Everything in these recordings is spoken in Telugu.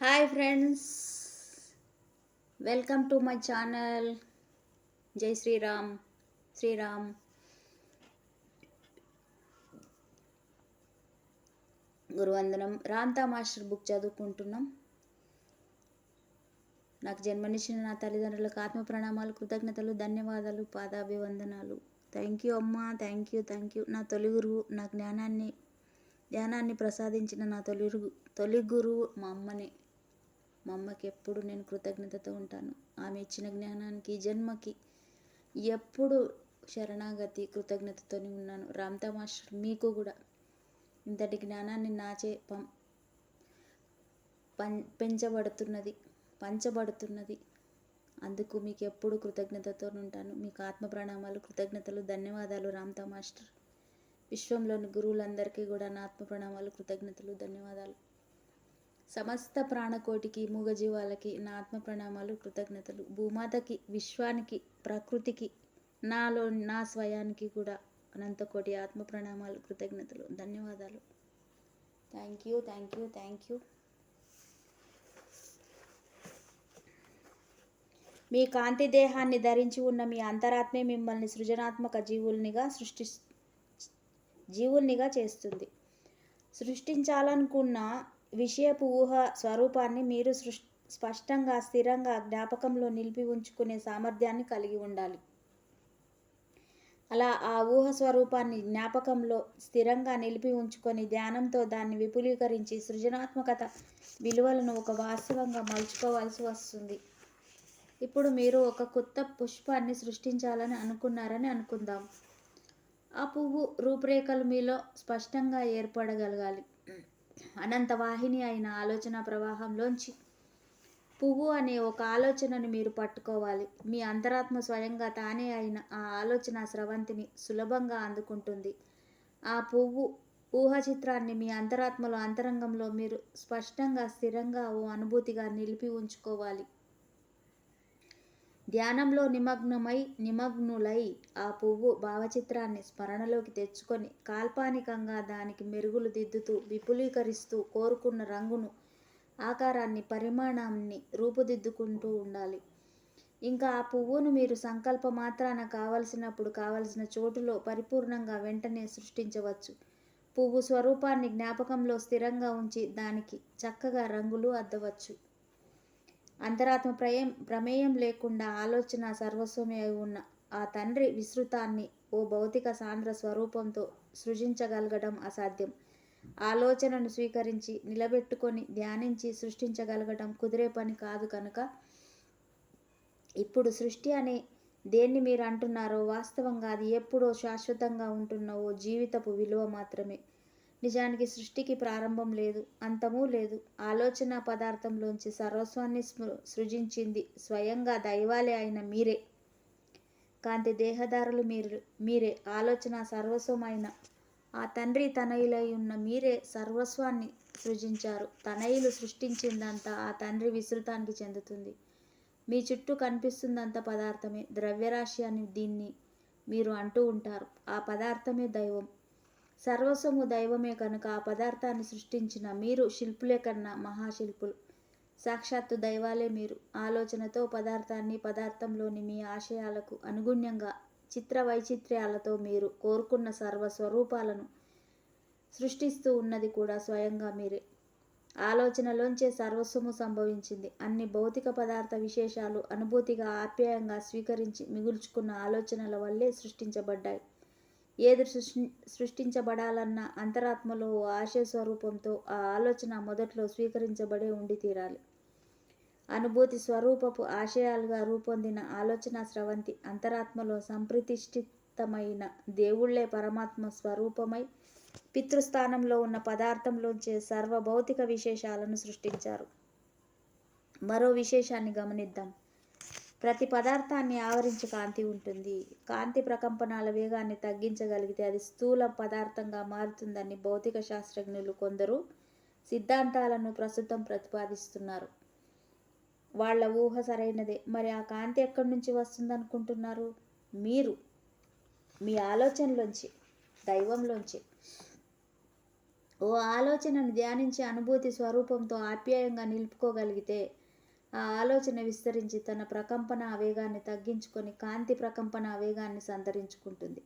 Hi friends welcome to my channel జై శ్రీరామ్ శ్రీరామ్ గురువందనం. రాంతా మాస్టర్ బుక్ చదువుకుంటున్నాం. నాకు జన్మనిచ్చిన నా తల్లిదండ్రులకు ఆత్మ ప్రణామాలు కృతజ్ఞతలు ధన్యవాదాలు పాదాభివందనాలు. థ్యాంక్ యూ అమ్మా. థ్యాంక్ యూ థ్యాంక్ యూ నా తొలి గురువు నా జ్ఞానాన్ని జ్ఞానాన్ని ప్రసాదించిన నా తొలి తొలి గురువు మా అమ్మనే. మా అమ్మకి ఎప్పుడు నేను కృతజ్ఞతతో ఉంటాను. ఆమె ఇచ్చిన జ్ఞానానికి జన్మకి ఎప్పుడు శరణాగతి కృతజ్ఞతతోనే ఉన్నాను. రామ్తా మాస్టర్ మీకు కూడా. ఇంతటి జ్ఞానాన్ని నాచే పం పం పెంచబడుతున్నది పంచబడుతున్నది. అందుకు మీకు ఎప్పుడు కృతజ్ఞతతో ఉంటాను. మీకు ఆత్మ ప్రణామాలు కృతజ్ఞతలు ధన్యవాదాలు రామ్తా మాస్టర్. విశ్వంలోని గురువులందరికీ కూడా నా ఆత్మ ప్రణామాలు కృతజ్ఞతలు ధన్యవాదాలు. సమస్త ప్రాణకోటికి మూగజీవాలకి నా ఆత్మ ప్రణామాలు కృతజ్ఞతలు. భూమాతకి విశ్వానికి ప్రకృతికి నాలో నా స్వయానికి కూడా అనంతకోటి ఆత్మ ప్రణామాలు కృతజ్ఞతలు. ధన్యవాదాలు. Thank you thank you thank you మీ కాంతి దేహాన్ని ధరించి ఉన్న మీ అంతరాత్మే మిమ్మల్ని సృజనాత్మక జీవుల్నిగా సృష్టి జీవుల్నిగా చేస్తుంది. సృష్టించాలనుకున్న విషయపు ఊహ స్వరూపాన్ని మీరు సృష్ స్పష్టంగా స్థిరంగా జ్ఞాపకంలో నిలిపి ఉంచుకునే సామర్థ్యాన్ని కలిగి ఉండాలి. అలా ఆ ఊహ స్వరూపాన్ని జ్ఞాపకంలో స్థిరంగా నిలిపి ఉంచుకొని ధ్యానంతో దాన్ని విపులీకరించి సృజనాత్మకత విలువలను ఒక వాస్తవంగా మలుచుకోవాల్సి వస్తుంది. ఇప్పుడు మీరు ఒక కొత్త పుష్పాన్ని సృష్టించాలని అనుకున్నారని అనుకుందాం. ఆ పువ్వు రూపురేఖలు మీలో స్పష్టంగా ఏర్పడగలగాలి. అనంత వాహిని అయిన ఆలోచన ప్రవాహంలోంచి పువ్వు అనే ఒక ఆలోచనను మీరు పట్టుకోవాలి. మీ అంతరాత్మ స్వయంగా తానే అయిన ఆ ఆలోచన స్రవంతిని సులభంగా అందుకుంటుంది. ఆ పువ్వు ఊహ చిత్రాన్ని మీ అంతరాత్మలో అంతరంగంలో మీరు స్పష్టంగా స్థిరంగా ఓ అనుభూతిగా నిలిపి ఉంచుకోవాలి. ధ్యానంలో నిమగ్నమై నిమగ్నులై ఆ పువ్వు భావచిత్రాన్ని స్మరణలోకి తెచ్చుకొని కాల్పానికంగా దానికి మెరుగులు దిద్దుతూ విపులీకరిస్తూ కోరుకున్న రంగును ఆకారాన్ని పరిమాణాన్ని రూపుదిద్దుకుంటూ ఉండాలి. ఇంకా ఆ పువ్వును మీరు సంకల్ప మాత్రాన కావలసినప్పుడు కావలసిన చోటులో పరిపూర్ణంగా వెంటనే సృష్టించవచ్చు. పువ్వు స్వరూపాన్ని జ్ఞాపకంలో స్థిరంగా ఉంచి దానికి చక్కగా రంగులు అద్దవచ్చు. అంతరాత్మ ప్రయం ప్రమేయం లేకుండా ఆలోచన సర్వస్వమే అయి ఉన్న ఆ తండ్రి విస్తృతాన్ని ఓ భౌతిక సాంద్ర స్వరూపంతో సృజించగలగడం అసాధ్యం. ఆలోచనను స్వీకరించి నిలబెట్టుకొని ధ్యానించి సృష్టించగలగడం కుదిరే పని కాదు కనుక ఇప్పుడు సృష్టి అనే దేన్ని మీరు అంటున్నారో వాస్తవంగా అది ఎప్పుడో శాశ్వతంగా ఉంటున్న ఓ జీవితపు విలువ మాత్రమే. నిజానికి సృష్టికి ప్రారంభం లేదు అంతమూ లేదు. ఆలోచన పదార్థంలోంచి సర్వస్వాన్ని స్మృ- సృజించింది స్వయంగా దైవాలే అయిన మీరే. కాంతి దేహదారులు మీరు మీరే. ఆలోచన సర్వస్వమైన. ఆ తండ్రి తనయులై ఉన్న మీరే సర్వస్వాన్ని సృజించారు. తనయులు సృష్టించిందంతా ఆ తండ్రి విస్తృతానికి చెందుతుంది. మీ చుట్టూ కనిపిస్తుందంత పదార్థమే. ద్రవ్యరాశి అని దీన్ని మీరు అంటూ ఉంటారు. ఆ పదార్థమే దైవం. సర్వస్వము దైవమే కనుక ఆ పదార్థాన్ని సృష్టించిన మీరు శిల్పులే కన్నా మహాశిల్పులు. సాక్షాత్తు దైవాలే మీరు. ఆలోచనతో పదార్థాన్ని పదార్థంలోని మీ ఆశయాలకు అనుగుణ్యంగా చిత్ర వైచిత్ర్యాలతో మీరు కోరుకున్న సర్వ స్వరూపాలను సృష్టిస్తూ ఉన్నది కూడా స్వయంగా మీరే. ఆలోచనలోంచే సర్వస్వము సంభవించింది. అన్ని భౌతిక పదార్థ విశేషాలు అనుభూతిగా ఆప్యాయంగా స్వీకరించి మిగుల్చుకున్న ఆలోచనల వల్లే సృష్టించబడ్డాయి. ఏది సృష్టి సృష్టించబడాలన్న అంతరాత్మలో ఓ ఆశయ స్వరూపంతో ఆ ఆలోచన మొదట్లో స్వీకరించబడే ఉండి తీరాలి. అనుభూతి స్వరూపపు ఆశయాలుగా రూపొందిన ఆలోచన స్రవంతి అంతరాత్మలో సంప్రతిష్ఠితమైన దేవుళ్ళే పరమాత్మ స్వరూపమై పితృస్థానంలో ఉన్న పదార్థంలోంచే సర్వభౌతిక విశేషాలను సృష్టించారు. మరో విశేషాన్ని గమనిద్దాం. ప్రతి పదార్థాన్ని ఆవరించి కాంతి ఉంటుంది. కాంతి ప్రకంపనాల వేగాన్ని తగ్గించగలిగితే అది స్థూల పదార్థంగా మారుతుందని భౌతిక శాస్త్రజ్ఞులు కొందరు సిద్ధాంతాలను ప్రస్తుతం ప్రతిపాదిస్తున్నారు. వాళ్ళ ఊహ సరైనదే. మరి ఆ కాంతి ఎక్కడి నుంచి వస్తుందనుకుంటున్నారు? మీరు మీ ఆలోచనలోంచి దైవంలోంచి. ఓ ఆలోచనను ధ్యానించి అనుభూతి స్వరూపంతో ఆప్యాయంగా నిలుపుకోగలిగితే ఆ ఆలోచన విస్తరించి తన ప్రకంపన వేగాన్ని తగ్గించుకొని కాంతి ప్రకంపన వేగాన్ని సంతరించుకుంటుంది.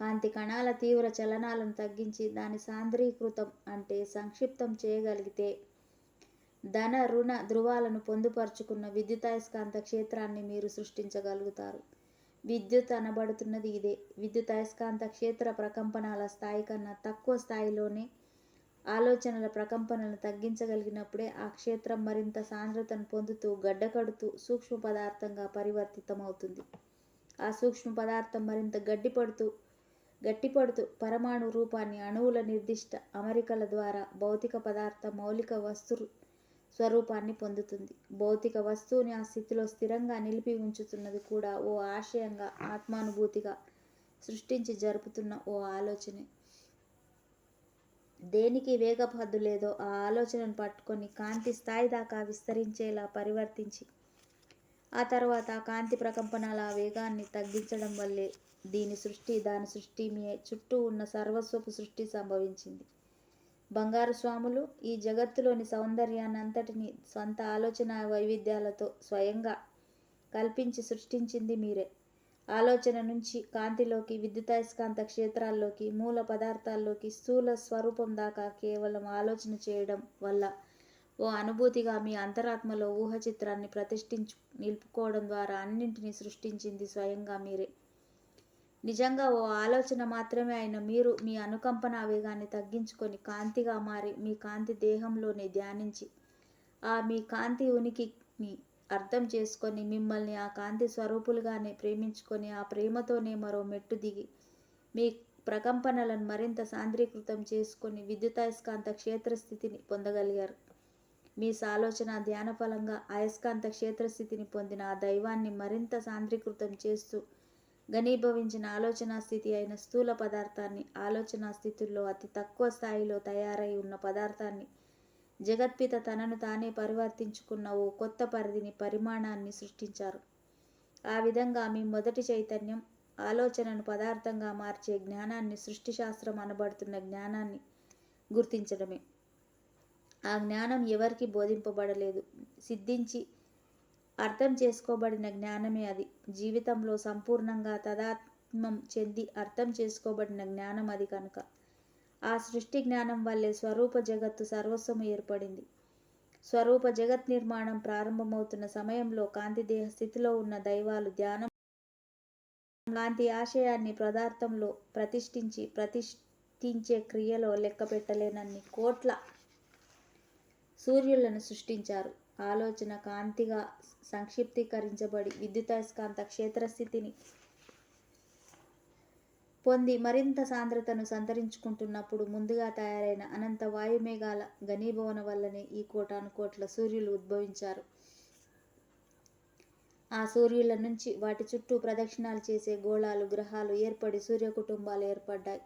కాంతి కణాల తీవ్ర చలనాలను తగ్గించి దాని సాంద్రీకృతం అంటే సంక్షిప్తం చేయగలిగితే ధన రుణ ధృవాలను పొందుపరుచుకున్న విద్యుదయస్కాంత క్షేత్రాన్ని మీరు సృష్టించగలుగుతారు. విద్యుత్ అనబడుతున్నది ఇదే. విద్యుదయస్కాంత క్షేత్ర ప్రకంపనాల స్థాయి కన్నా తక్కువ స్థాయిలోనే ఆలోచనల ప్రకంపనలను తగ్గించగలిగినప్పుడే ఆ క్షేత్రం మరింత సాంద్రతను పొందుతూ గడ్డకడుతూ సూక్ష్మ పదార్థంగా పరివర్తితమవుతుంది. ఆ సూక్ష్మ పదార్థం మరింత గడ్డిపడుతూ గట్టిపడుతూ పరమాణు రూపాన్ని అణువుల నిర్దిష్ట అమరికల ద్వారా భౌతిక పదార్థ మౌలిక వస్తు స్వరూపాన్ని పొందుతుంది. భౌతిక వస్తువుని ఆ స్థితిలో స్థిరంగా నిలిపి ఉంచుతున్నది కూడా ఓ ఆశయంగా ఆత్మానుభూతిగా సృష్టించి జరుపుతున్న ఓ ఆలోచనే. దేనికి వేగపద్దు లేదో ఆ ఆలోచనను పట్టుకొని కాంతి స్థాయి దాకా విస్తరించేలా పరివర్తించి ఆ తర్వాత కాంతి ప్రకంపనల ఆ వేగాన్ని తగ్గించడం వల్లే దీని సృష్టి దాని సృష్టి మీ చుట్టూ ఉన్న సర్వస్వపు సృష్టి సంభవించింది. బంగారు స్వాములు ఈ జగత్తులోని సౌందర్యాన్ని అంతటిని స్వంత ఆలోచన వైవిధ్యాలతో స్వయంగా కల్పించి సృష్టించింది మీరే. ఆలోచన నుంచి కాంతిలోకి విద్యుదయస్కాంత క్షేత్రాల్లోకి మూల పదార్థాల్లోకి స్థూల స్వరూపం దాకా కేవలం ఆలోచన చేయడం వల్ల ఓ అనుభూతిగా మీ అంతరాత్మలో ఊహ చిత్రాన్ని ప్రతిష్ఠించు నిలుపుకోవడం ద్వారా అన్నింటినీ సృష్టించింది స్వయంగా మీరే. నిజంగా ఓ ఆలోచన మాత్రమే అయిన మీరు మీ అనుకంపన వేగాన్ని తగ్గించుకొని కాంతిగా మారి మీ కాంతి దేహంలోనే ధ్యానించి ఆ మీ కాంతి ఉనికిని అర్థం చేసుకొని మిమ్మల్ని ఆ కాంతి స్వరూపులుగానే ప్రేమించుకొని ఆ ప్రేమతోనే మరో మెట్టు దిగి మీ ప్రకంపనలను మరింత సాంద్రీకృతం చేసుకొని విద్యుతాయస్కాంత క్షేత్రస్థితిని పొందగలిగారు. మీ సాలోచన ధ్యాన ఫలంగా అయస్కాంత క్షేత్రస్థితిని పొందిన ఆ దైవాన్ని మరింత సాంద్రీకృతం చేస్తూ ఘనీభవించిన ఆలోచనా స్థితి అయిన స్థూల పదార్థాన్ని ఆలోచనా స్థితుల్లో అతి తక్కువ స్థాయిలో తయారై ఉన్న పదార్థాన్ని జగత్పిత తనను తానే పరివర్తించుకున్న ఓ కొత్త పరిధిని పరిమాణాన్ని సృష్టించారు. ఆ విధంగా మీ మొదటి చైతన్యం ఆలోచనను పదార్థంగా మార్చే జ్ఞానాన్ని సృష్టి శాస్త్రం అనబడుతున్న జ్ఞానాన్ని గుర్తించడమే. ఆ జ్ఞానం ఎవరికి బోధింపబడలేదు. సిద్ధించి అర్థం చేసుకోబడిన జ్ఞానమే అది. జీవితంలో సంపూర్ణంగా తదాత్మం చెంది అర్థం చేసుకోబడిన జ్ఞానం అది కనుక. ఆ సృష్టి జ్ఞానం వల్లే స్వరూప జగత్తు సర్వస్వము ఏర్పడింది. స్వరూప జగత్ నిర్మాణం ప్రారంభమవుతున్న సమయంలో కాంతిదేహ స్థితిలో ఉన్న దైవాలు ధ్యానం కాంతి ఆశయాన్ని పదార్థంలో ప్రతిష్ఠించి ప్రతిష్ఠించే క్రియలో లెక్కపెట్టలేనన్ని కోట్ల సూర్యులను సృష్టించారు. ఆలోచన కాంతిగా సంక్షిప్తీకరించబడి విద్యుదయస్కాంత క్షేత్రస్థితిని పొంది మరింత సాంద్రతను సంతరించుకుంటున్నప్పుడు ముందుగా తయారైన అనంత వాయుమేఘాల ఘనీభవన వల్లనే ఈ కోటాను కోట్ల సూర్యులు ఉద్భవించారు. ఆ సూర్యుల నుంచి వాటి చుట్టూ ప్రదక్షిణాలు చేసే గోళాలు గ్రహాలు ఏర్పడి సూర్య కుటుంబాలు ఏర్పడ్డాయి.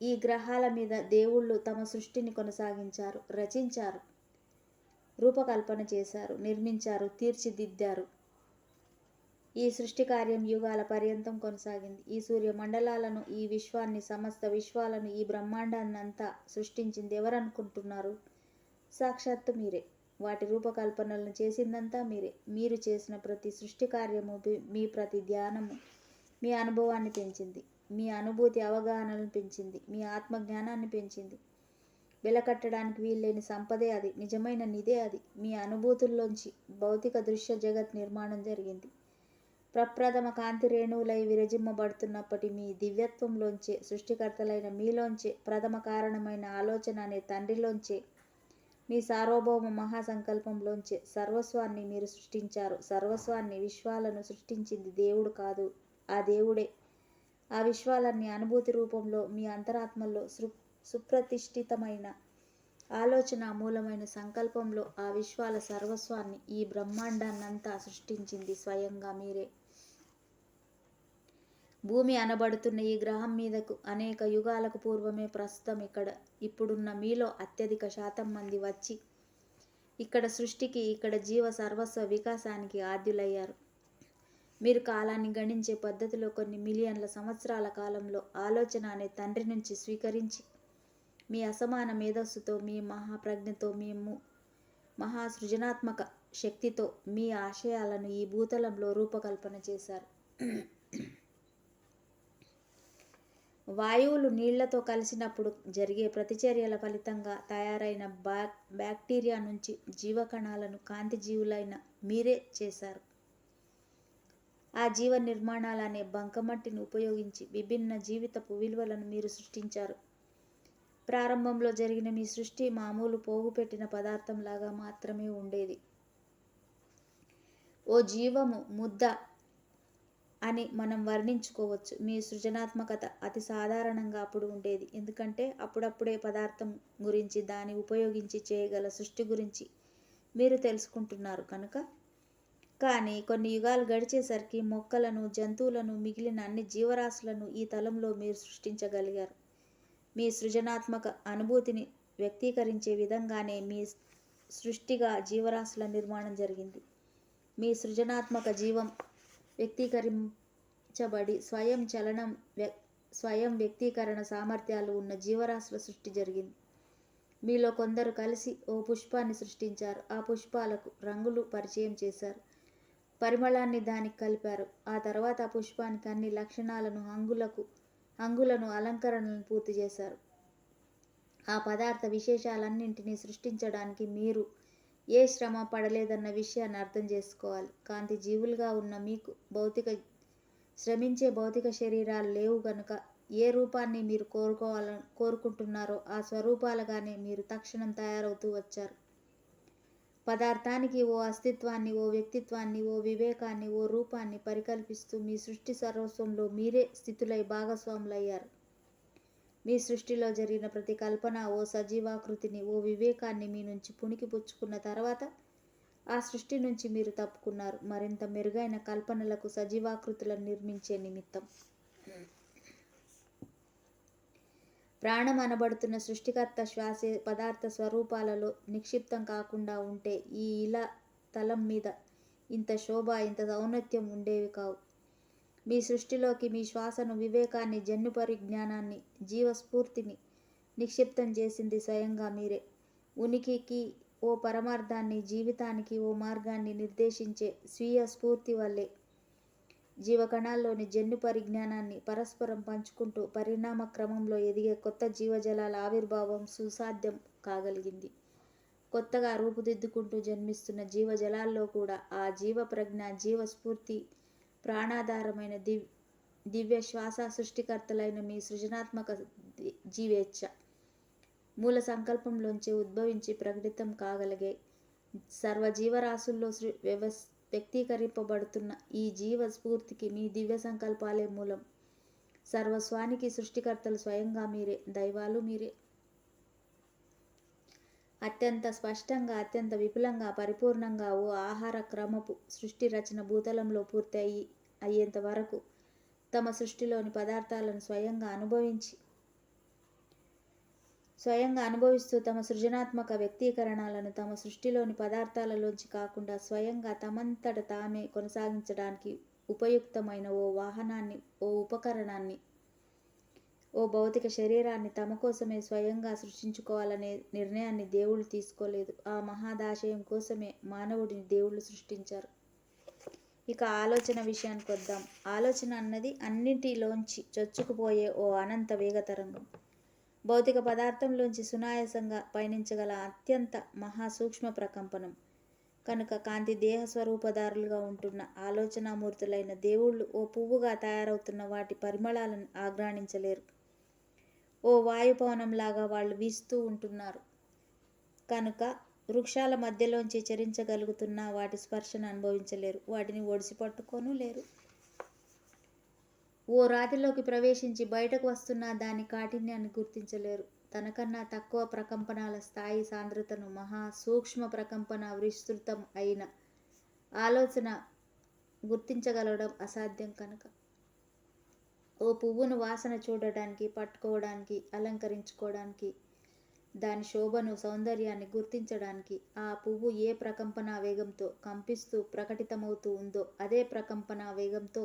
ఈ గ్రహాల మీద దేవుళ్ళు తమ సృష్టిని కొనసాగించారు రచించారు రూపకల్పన చేశారు నిర్మించారు తీర్చిదిద్దారు. ఈ సృష్టి కార్యం యుగాల పర్యంతం కొనసాగింది. ఈ సూర్య మండలాలను ఈ విశ్వాన్ని సమస్త విశ్వాలను ఈ బ్రహ్మాండాన్నంతా సృష్టించింది ఎవరనుకుంటున్నారు? సాక్షాత్తు మీరే. వాటి రూపకల్పనలను చేసిందంతా మీరే. మీరు చేసిన ప్రతి సృష్టి కార్యము మీ ప్రతి ధ్యానము మీ అనుభవాన్ని పెంచింది. మీ అనుభూతి అవగాహనలను పెంచింది. మీ ఆత్మజ్ఞానాన్ని పెంచింది. వెలకట్టడానికి వీల్లేని సంపదే అది. నిజమైన నిదే అది. మీ అనుభూతుల్లోంచి భౌతిక దృశ్య జగత్ నిర్మాణం జరిగింది. ప్రప్రథమ కాంతి రేణువులై విరజిమ్మబడుతున్నప్పటి మీ దివ్యత్వంలోంచే సృష్టికర్తలైన మీలోంచే ప్రథమ కారణమైన ఆలోచన అనే తండ్రిలోంచే మీ సార్వభౌమ మహాసంకల్పంలోంచే సర్వస్వాన్ని మీరు సృష్టించారు. సర్వస్వాన్ని విశ్వాలను సృష్టించింది దేవుడు కాదు ఆ దేవుడే. ఆ విశ్వాలన్నీ అనుభూతి రూపంలో మీ అంతరాత్మల్లో సృ సుప్రతిష్ఠితమైన ఆలోచన మూలమైన సంకల్పంలో ఆ విశ్వాల సర్వస్వాన్ని ఈ బ్రహ్మాండాన్నంతా సృష్టించింది స్వయంగా మీరే. భూమి అనబడుతున్న ఈ గ్రహం మీదకు అనేక యుగాలకు పూర్వమే ప్రస్తుతం ఇక్కడ. ఇప్పుడున్న మీలో అత్యధిక శాతం మంది వచ్చి ఇక్కడ సృష్టికి ఇక్కడ జీవ సర్వస్వ వికాసానికి ఆద్యులయ్యారు. మీరు కాలాన్ని గణించే పద్ధతిలో కొన్ని మిలియన్ల సంవత్సరాల కాలంలో ఆలోచన అనే తండ్రి నుంచి స్వీకరించి మీ అసమాన మేధస్సుతో మీ మహాప్రజ్ఞతో మీ మహా సృజనాత్మక శక్తితో మీ ఆశయాలను ఈ భూతలంలో రూపకల్పన చేశారు. వాయువులు నీళ్ళతో కలిసినప్పుడు జరిగే ప్రతిచర్యల ఫలితంగా తయారైన బ్యాక్ బ్యాక్టీరియా నుంచి జీవకణాలను కాంతి జీవులైన మీరే చేశారు. ఆ జీవ నిర్మాణాలనే బంకమట్టిని ఉపయోగించి విభిన్న జీవితపు విలువలను మీరు సృష్టించారు. ప్రారంభంలో జరిగిన మీ సృష్టి మామూలు పోగుపెట్టిన పదార్థంలాగా మాత్రమే ఉండేది. ఓ జీవము ముద్ద అని మనం వర్ణించుకోవచ్చు. మీ సృజనాత్మకత అతి సాధారణంగా అప్పుడు ఉండేది. ఎందుకంటే అప్పుడప్పుడే పదార్థం గురించి దాన్ని ఉపయోగించి చేయగల సృష్టి గురించి మీరు తెలుసుకుంటున్నారు కనుక. కానీ కొన్ని యుగాలు గడిచేసరికి మొక్కలను జంతువులను మిగిలిన అన్ని జీవరాశులను ఈ తలంలో మీరు సృష్టించగలిగారు. మీ సృజనాత్మక అనుభూతిని వ్యక్తీకరించే విధంగానే మీ సృష్టిగా జీవరాశుల నిర్మాణం జరిగింది. మీ సృజనాత్మక జీవం వ్యక్తీకరించబడి స్వయం చలనం స్వయం వ్యక్తీకరణ సామర్థ్యాలు ఉన్న జీవరాశుల సృష్టి జరిగింది. మీలో కొందరు కలిసి ఓ పుష్పాన్ని సృష్టించారు. ఆ పుష్పాలకు రంగులు పరిచయం చేశారు. పరిమళాన్ని దానికి కలిపారు. ఆ తర్వాత ఆ పుష్పానికి అన్ని లక్షణాలను హంగులకు హంగులను అలంకరణలను పూర్తి చేశారు. ఆ పదార్థ విశేషాలన్నింటినీ సృష్టించడానికి మీరు ఏ శ్రమ పడలేదన్న విషయాన్ని అర్థం చేసుకోవాలి. కాంతి జీవులుగా ఉన్న మీకు భౌతిక శ్రమించే భౌతిక శరీరాలు లేవు గనుక ఏ రూపాన్ని మీరు కోరుకోవాల కోరుకుంటున్నారో ఆ స్వరూపాలుగానే మీరు తక్షణం తయారవుతూ వచ్చారు. పదార్థానికి ఓ అస్తిత్వాన్ని ఓ వ్యక్తిత్వాన్ని ఓ వివేకాన్ని ఓ రూపాన్ని పరికల్పిస్తూ మీ సృష్టి సర్వస్వంలో మీరే స్థితులై భాగస్వాములయ్యారు. మీ సృష్టిలో జరిగిన ప్రతి కల్పన ఓ సజీవాకృతిని ఓ వివేకాన్ని మీ నుంచి పుణికి పుచ్చుకున్న తర్వాత ఆ సృష్టి నుంచి మీరు తప్పుకున్నారు. మరింత మెరుగైన కల్పనలకు సజీవాకృతులను నిర్మించే నిమిత్తం. ప్రాణం అనబడుతున్న సృష్టికర్త శ్వాసే పదార్థ స్వరూపాలలో నిక్షిప్తం కాకుండా ఉంటే ఈ ఇలా తలం మీద ఇంత శోభ ఇంత ఔన్నత్యం ఉండేవి కావు. మీ సృష్టిలోకి మీ శ్వాసను వివేకాన్ని జన్యు పరిజ్ఞానాన్ని జీవస్ఫూర్తిని నిక్షిప్తం చేసింది స్వయంగా మీరే. ఉనికికి ఓ పరమార్థాన్ని జీవితానికి ఓ మార్గాన్ని నిర్దేశించే స్వీయ స్ఫూర్తి వల్లే జీవకణాల్లోని జన్యు పరిజ్ఞానాన్ని పరస్పరం పంచుకుంటూ పరిణామ క్రమంలో ఎదిగే కొత్త జీవజలాల ఆవిర్భావం సుసాధ్యం కాగలిగింది. కొత్తగా రూపుదిద్దుకుంటూ జన్మిస్తున్న జీవజలాల్లో కూడా ఆ జీవ ప్రజ్ఞ జీవస్ఫూర్తి ప్రాణాధారమైన దివ్ దివ్య శ్వాస సృష్టికర్తలైన మీ సృజనాత్మక జీవేచ్ఛ. మూల సంకల్పంలోంచి ఉద్భవించి ప్రకటితం కాగలిగే సర్వజీవరాశుల్లో సృ వ్యవస్ వ్యక్తీకరింపబడుతున్న ఈ జీవ స్ఫూర్తికి మీ దివ్య సంకల్పాలే మూలం. సర్వస్వానికి సృష్టికర్తలు స్వయంగా మీరే దైవాలు మీరే. అత్యంత స్పష్టంగా అత్యంత విపులంగా పరిపూర్ణంగా ఓ ఆహార క్రమపు సృష్టి రచన భూతలంలో పూర్తయి అయ్యేంత వరకు తమ సృష్టిలోని పదార్థాలను స్వయంగా అనుభవించి స్వయంగా అనుభవిస్తూ తమ సృజనాత్మక వ్యక్తీకరణలను తమ సృష్టిలోని పదార్థాలలోంచి కాకుండా స్వయంగా తమంతట తామే కొనసాగించడానికి ఉపయుక్తమైన ఓ వాహనాన్ని ఓ ఉపకరణాన్ని ఓ భౌతిక శరీరాన్ని తమ కోసమే స్వయంగా సృష్టించుకోవాలనే నిర్ణయాన్ని దేవుళ్ళు తీసుకోలేదు. ఆ మహాదాశయం కోసమే మానవుడిని దేవుళ్ళు సృష్టించారు. ఇక ఆలోచన విషయానికి వద్దాం. ఆలోచన అన్నది అన్నింటిలోంచి చొచ్చుకుపోయే ఓ అనంత వేగతరంగం. భౌతిక పదార్థంలోంచి సునాయాసంగా పయనించగల అత్యంత మహాసూక్ష్మ ప్రకంపనం. కనుక కాంతి దేహ స్వరూపదారులుగా ఉంటున్న ఆలోచనామూర్తులైన దేవుళ్ళు ఓ పువ్వుగా తయారవుతున్న వాటి పరిమళాలను ఆగ్రాణించలేరు. ఓ వాయుపవనంలాగా వాళ్ళు వీస్తూ ఉంటున్నారు. కనుక వృక్షాల మధ్యలోంచి చరించగలుగుతున్న వాటి స్పర్శను అనుభవించలేరు. వాటిని ఒడిసి పట్టుకోను లేరు. ఓ రాతిలోకి ప్రవేశించి బయటకు వస్తున్న దాని కాఠిన్యాన్ని గుర్తించలేరు. తనకన్నా తక్కువ ప్రకంపనాల స్థాయి సాంద్రతను మహా సూక్ష్మ ప్రకంపన విస్తృతం అయిన ఆలోచన గుర్తించగలగడం అసాధ్యం కనుక. ఓ పువ్వును వాసన చూడడానికి పట్టుకోవడానికి అలంకరించుకోవడానికి దాని శోభను సౌందర్యాన్ని గుర్తించడానికి ఆ పువ్వు ఏ ప్రకంపన వేగంతో కంపిస్తూ ప్రకటితమవుతూ ఉందో అదే ప్రకంపన వేగంతో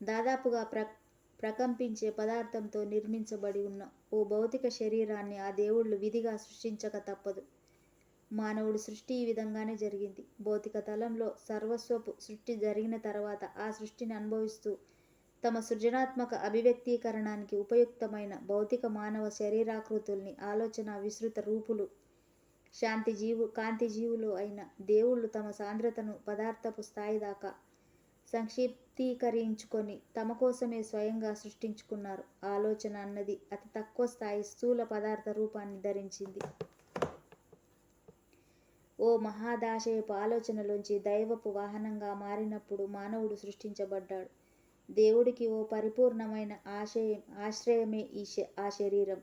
దాదాపుగా ప్ర ప్రకంపించే పదార్థంతో నిర్మించబడి ఉన్న ఓ భౌతిక శరీరాన్ని ఆ దేవుళ్ళు విధిగా సృష్టించక తప్పదు. మానవుడి సృష్టి ఈ విధంగానే జరిగింది. భౌతిక తలంలో సర్వస్వపు సృష్టి జరిగిన తర్వాత ఆ సృష్టిని అనుభవిస్తూ తమ సృజనాత్మక అభివ్యక్తీకరణానికి ఉపయుక్తమైన భౌతిక మానవ శరీరాకృతుల్ని ఆలోచన విస్తృత రూపులు శాంతి జీవు కాంతి జీవులు అయిన దేవుళ్ళు తమ సాంద్రతను పదార్థపు స్థాయి దాకా సంక్షిప్తీకరించుకొని తమ కోసమే స్వయంగా సృష్టించుకున్నారు. ఆలోచన అన్నది అతి తక్కువ స్థాయి స్థూల పదార్థ రూపాన్ని ధరించింది. ఓ మహాదాశయపు ఆలోచనలోంచి దైవపు వాహనంగా మారినప్పుడు మానవుడు సృష్టించబడ్డాడు. దేవుడికి ఓ పరిపూర్ణమైన ఆశయం ఆశ్రయమే ఈ శ ఆ శరీరం.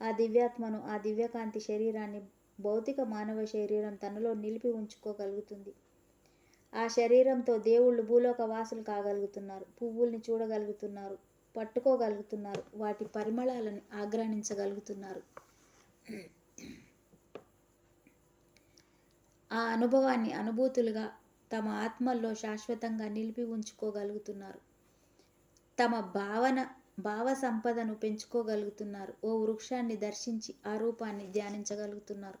ఆ దివ్యాత్మను ఆ దివ్యకాంతి శరీరాన్ని భౌతిక మానవ శరీరం తనలో నిలిపి ఉంచుకోగలుగుతుంది. ఆ శరీరంతో దేవుళ్ళు భూలోక వాసులు కాగలుగుతున్నారు పువ్వుల్ని చూడగలుగుతున్నారు పట్టుకోగలుగుతున్నారు వాటి పరిమళాలను ఆగ్రహించగలుగుతున్నారు. ఆ అనుభవాన్ని అనుభూతులుగా తమ ఆత్మల్లో శాశ్వతంగా నిలిపి ఉంచుకోగలుగుతున్నారు. తమ భావన భావ సంపదను పెంచుకోగలుగుతున్నారు. ఓ వృక్షాన్ని దర్శించి ఆ రూపాన్ని ధ్యానించగలుగుతున్నారు.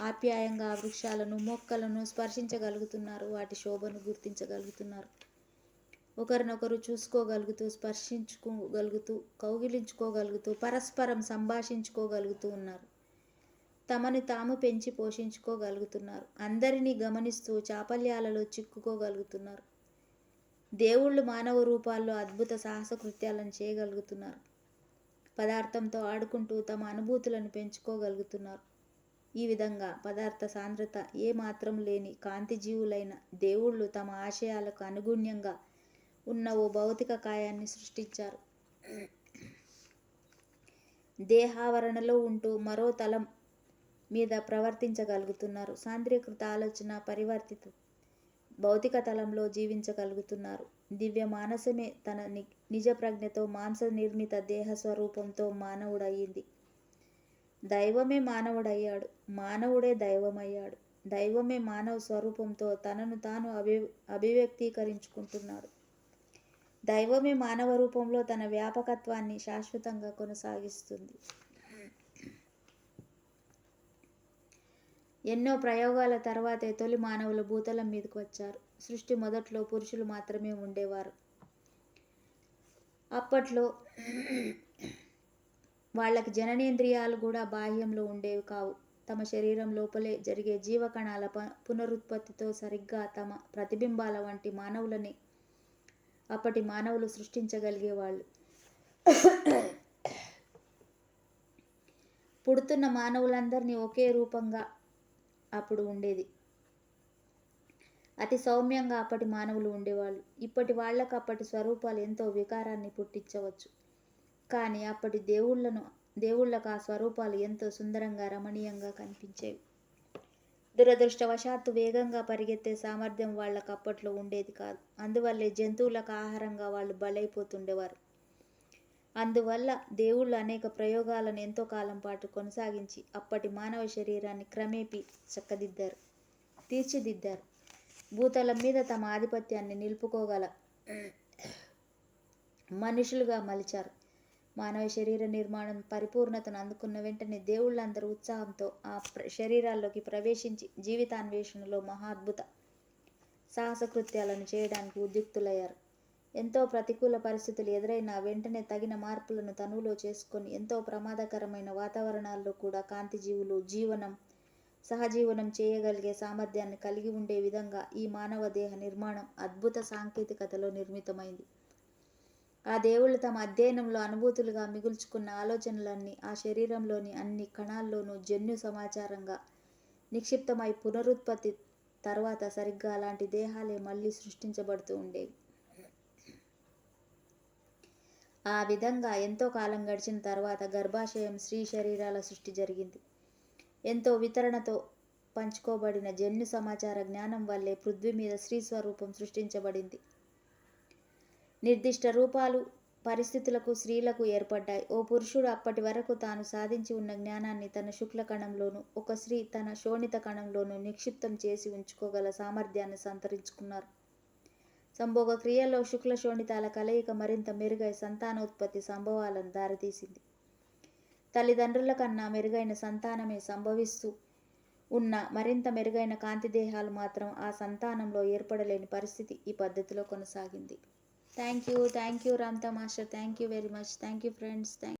ఆప్యాయంగా ఆ వృక్షాలను మొక్కలను స్పర్శించగలుగుతున్నారు. వాటి శోభను గుర్తించగలుగుతున్నారు. ఒకరినొకరు చూసుకోగలుగుతూ స్పర్శించుకోగలుగుతూ కౌగిలించుకోగలుగుతూ పరస్పరం సంభాషించుకోగలుగుతూ ఉన్నారు. తమని తాము పెంచి పోషించుకోగలుగుతున్నారు. అందరినీ గమనిస్తూ చాపల్యాలలో చిక్కుకోగలుగుతున్నారు. దేవుళ్ళు మానవ రూపాల్లో అద్భుత సాహస కృత్యాలను చేయగలుగుతున్నారు. పదార్థంతో ఆడుకుంటూ తమ అనుభూతులను పెంచుకోగలుగుతున్నారు. ఈ విధంగా పదార్థ సాంద్రత ఏ మాత్రం లేని కాంతి జీవులైన దేవుళ్ళు తమ ఆశయాలకు అనుగుణ్యంగా ఉన్న ఓ భౌతిక కాయాన్ని సృష్టించారు. దేహావరణలో ఉంటూ మరో తలం మీద ప్రవర్తించగలుగుతున్నారు. సాంద్రీకృత ఆలోచన పరివర్తిత భౌతిక తలంలో జీవించగలుగుతున్నారు. దివ్య మానసమే తన ని నిజ ప్రజ్ఞతో మాంస నిర్మిత దేహ స్వరూపంతో మానవుడయ్యింది. దైవమే మానవుడయ్యాడు. మానవుడే దైవమయ్యాడు. దైవమే మానవ స్వరూపంతో తనను తాను అభి అభివ్యక్తీకరించుకుంటున్నాడు. దైవమే మానవ రూపంలో తన వ్యాపకత్వాన్ని శాశ్వతంగా కొనసాగిస్తుంది. ఎన్నో ప్రయోగాల తర్వాతే తొలి మానవులు భూతలం మీదకు వచ్చారు. సృష్టి మొదట్లో పురుషులు మాత్రమే ఉండేవారు. అప్పట్లో వాళ్ళకి జననేంద్రియాలు కూడా బాహ్యంలో ఉండేవి కావు. తమ శరీరం లోపలే జరిగే జీవకణాల ప పునరుత్పత్తితో సరిగ్గా తమ ప్రతిబింబాల వంటి మానవులని అప్పటి మానవులు సృష్టించగలిగేవాళ్ళు. పుడుతున్న మానవులందరినీ ఒకే రూపంగా అప్పుడు ఉండేది. అతి సౌమ్యంగా అప్పటి మానవులు ఉండేవాళ్ళు. ఇప్పటి వాళ్ళకు అప్పటి స్వరూపాలు ఎంతో వికారాన్ని పుట్టించవచ్చు. కానీ అప్పటి దేవుళ్ళను దేవుళ్ళకు ఆ స్వరూపాలు ఎంతో సుందరంగా రమణీయంగా కనిపించేవి. దురదృష్టవశాత్తు వేగంగా పరిగెత్తే సామర్థ్యం వాళ్ళకు అప్పట్లో ఉండేది కాదు. అందువల్లే జంతువులకు ఆహారంగా వాళ్ళు బలైపోతుండేవారు. అందువల్ల దేవుళ్ళు అనేక ప్రయోగాలను ఎంతో కాలం పాటు కొనసాగించి అప్పటి మానవ శరీరాన్ని క్రమేపీ చక్కదిద్దారు తీర్చిదిద్దారు. భూతలం మీద తమ ఆధిపత్యాన్ని నిలుపుకోగల మనుషులుగా మలిచారు. మానవ శరీర నిర్మాణం పరిపూర్ణతను అందుకున్న వెంటనే దేవుళ్ళందరూ ఉత్సాహంతో ఆ ప్ర- శరీరాల్లోకి ప్రవేశించి జీవితాన్వేషణలో మహాద్భుత సాహసకృత్యాలను చేయడానికి ఉద్యుక్తులయ్యారు. ఎంతో ప్రతికూల పరిస్థితులు ఎదురైనా వెంటనే తగిన మార్పులను తనువులో చేసుకొని ఎంతో ప్రమాదకరమైన వాతావరణాల్లో కూడా కాంతిజీవులు జీవనం సహజీవనం చేయగలిగే సామర్థ్యాన్ని కలిగి ఉండే విధంగా ఈ మానవ దేహ నిర్మాణం అద్భుత సాంకేతికతలో నిర్మితమైంది. ఆ దేవుళ్ళు తమ అధ్యయనంలో అనుభూతులుగా మిగుల్చుకున్న ఆలోచనలన్నీ ఆ శరీరంలోని అన్ని కణాల్లోనూ జన్యు సమాచారంగా నిక్షిప్తమై పునరుత్పత్తి తర్వాత సరిగ్గా అలాంటి దేహాలే మళ్ళీ సృష్టించబడుతూ ఉండేవి. ఆ విధంగా ఎంతో కాలం గడిచిన తర్వాత గర్భాశయం స్త్రీ శరీరాల సృష్టి జరిగింది. ఎంతో వితరణతో పంచుకోబడిన జన్యు సమాచార జ్ఞానం వల్లే పృథ్వీ మీద స్త్రీ స్వరూపం సృష్టించబడింది. నిర్దిష్ట రూపాలు పరిస్థితులకు స్త్రీలకు ఏర్పడ్డాయి. ఓ పురుషుడు అప్పటి వరకు తాను సాధించి ఉన్న జ్ఞానాన్ని తన శుక్ల కణంలోనూ ఒక స్త్రీ తన శోణిత కణంలోనూ నిక్షిప్తం చేసి ఉంచుకోగల సామర్థ్యాన్ని సంతరించుకున్నారు. సంభోగ క్రియల్లో శుక్ల శోణితాల కలయిక మరింత మెరుగై సంతానోత్పత్తి సంభవాలను దారితీసింది. తల్లిదండ్రుల కన్నా మెరుగైన సంతానమే సంభవిస్తూ ఉన్న మరింత మెరుగైన కాంతి దేహాలు మాత్రం ఆ సంతానంలో ఏర్పడలేని పరిస్థితి ఈ పద్ధతిలో కొనసాగింది. Thank you thank you Ramtha master thank you very much. Thank you friends. Thank